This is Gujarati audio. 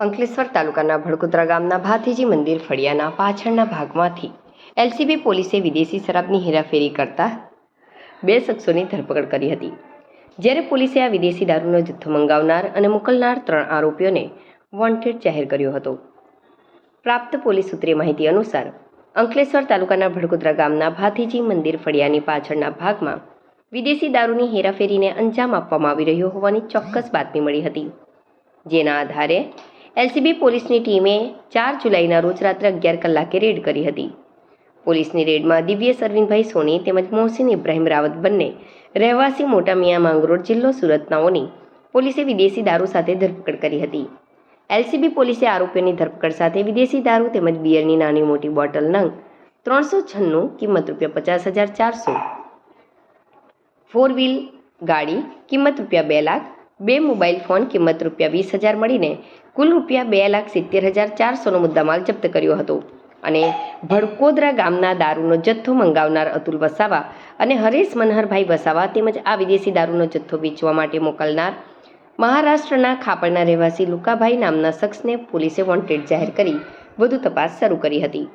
અંકલેશ્વર તાલુકાના ભડકુદ્રા ગામના ભાથીજી મંદિર ફળિયાના પાછળના ભાગમાંથી એલસીબી પોલીસે વિદેશી શરાબની હેરાફેરી કરતા બે શખ્સોની ધરપકડ કરી હતી. જ્યારે પોલીસે આ વિદેશી દારૂનો જથ્થો મંગાવનાર અને મોકલનાર ત્રણ આરોપીઓને વોન્ટેડ જાહેર કર્યો હતો. પ્રાપ્ત પોલીસ સૂત્રે માહિતી અનુસાર અંકલેશ્વર તાલુકાના ભડકુદ્રા ગામના ભાથીજી મંદિર ફળિયાની પાછળના ભાગમાં વિદેશી દારૂની હેરાફેરીને અંજામ આપવામાં આવી રહ્યો હોવાની ચોક્કસ બાતમી મળી હતી. જેના આધારે એલસીબી પોલીસની ટીમે ચાર જુલાઈના રોજ રાત્રે અગિયાર કલાકે રેડ કરી હતી. પોલીસની રેડમાં દિવ્ય અરવિંદભાઈ સોની તેમજ મોહસિન ઇબ્રાહીમ રાવત બંને રહેવાસી મોટા મિયા માંગરોળ જિલ્લો સુરતનાઓની પોલીસે વિદેશી દારૂ સાથે ધરપકડ કરી હતી. એલસીબી પોલીસે આરોપીઓની ધરપકડ સાથે વિદેશી દારૂ તેમજ બિયરની નાની મોટી બોટલ નંગ ત્રણસો છન્નું કિંમત રૂપિયા પચાસ હજાર ચારસો ફોર વ્હીલ ગાડી કિંમત રૂપિયા બે લાખ બે મોબાઈલ ફોન કિંમત રૂપિયા વીસ હજાર મળીને કુલ રૂપિયા બે લાખ સિત્તેર હજાર ચારસોનો મુદ્દામાલ જપ્ત કર્યો હતો. અને ભડકોદરા ગામના દારૂનો જથ્થો મંગાવનાર અતુલ વસાવા અને હરેશ મનહરભાઈ વસાવા તેમજ આ વિદેશી દારૂનો જથ્થો વેચવા માટે મોકલનાર મહારાષ્ટ્રના ખાપડના રહેવાસી લુકાભાઈ નામના શખ્સને પોલીસે વોન્ટેડ જાહેર કરી વધુ તપાસ શરૂ કરી હતી.